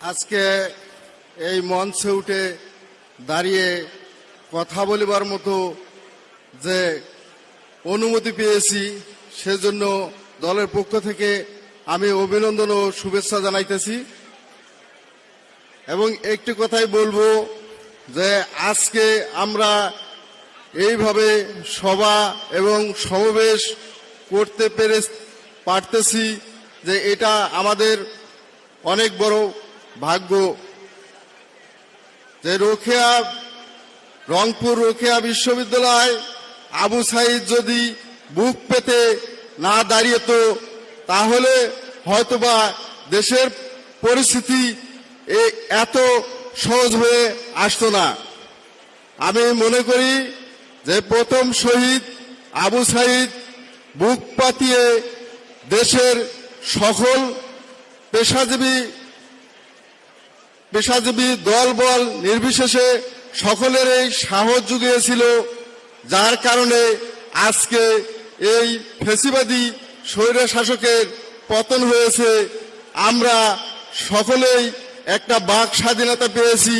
আজকে এই মঞ্চে উঠে দাঁড়িয়ে কথা বলিবার মতো যে অনুমতি পেয়েছি, সেজন্য দলের পক্ষ থেকে আমি অভিনন্দন ও শুভেচ্ছা জানাইতেছি। এবং একটি কথাই বলব যে আজকে আমরা এইভাবে সভা এবং সমাবেশ করতে পেরে পারতেছি যে এটা আমাদের অনেক বড় ভাগ্য যে রোকেয়া, রংপুর রোকেয়া বিশ্ববিদ্যালয় আবু সাইদ যদি বুক পেতে না দাঁড়িয়েতো তাহলে হয়তোবা দেশের পরিস্থিতি এত সহজ হয়ে আসতো না। আমি মনে করি যে প্রথম শহীদ আবু সাইদ বুক পাতিয়ে দেশের সকল পেশাজীবী পেশাজীবী দলবল নির্বিশেষে সকলের এই সাহস জুগিয়েছিল, যার কারণে আজকে এই ফেসিবাদী স্বৈর শাসকের পতন হয়েছে। আমরা সকলেই একটা বাক স্বাধীনতা পেয়েছি।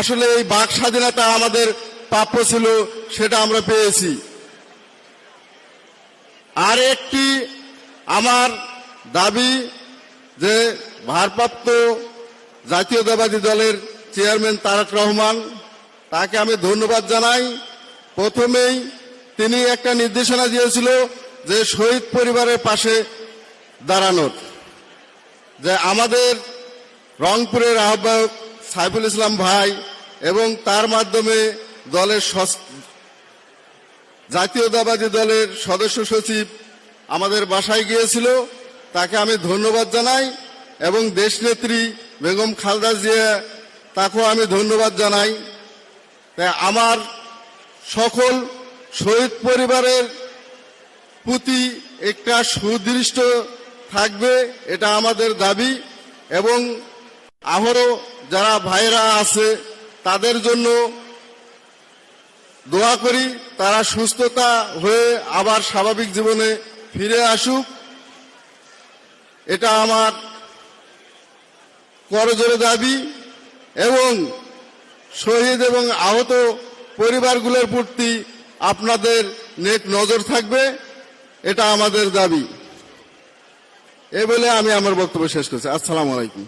আসলে এই বাক স্বাধীনতা আমাদের প্রাপ্য ছিল, সেটা আমরা পেয়েছি। আর একটি আমার দাবি যে ভারপ্রাপ্ত জাতীয়তাবাদী দলের চেয়ারম্যান তারেক রহমান, তাকে আমি ধন্যবাদ জানাই। প্রথমেই তিনি একটা নির্দেশনা দিয়েছিল যে শহীদ পরিবারের পাশে দাঁড়ানোর। যে আমাদের রংপুরের আহ্বায়ক সাইফুল ইসলাম ভাই এবং তার মাধ্যমে দলের জাতীয়তাবাদী দলের সদস্য সচিব আমাদের বাসায় গিয়েছিল। তাকে আমি ধন্যবাদ জানাই। এবং দেশনেত্রী বেগম খালদা জিয়া, তাকেও আমি ধন্যবাদ জানাই। তাই আমার সকল শহীদ পরিবারের প্রতি একটা সুদৃষ্ট থাকবে, এটা আমাদের দাবি। এবং আবারও যারা ভাইরা আছে, তাদের জন্য দোয়া করি, তারা সুস্থতা হয়ে আবার স্বাভাবিক জীবনে ফিরে আসুক। এটা আমার করজোরে দাবি এবং শহীদ এবং আহত পরিবারগুলোর প্রতি আপনাদের নেট নজর থাকবে, এটা আমাদের দাবি। এ বলে আমি আমার বক্তব্য শেষ করছি। আসসালামু আলাইকুম।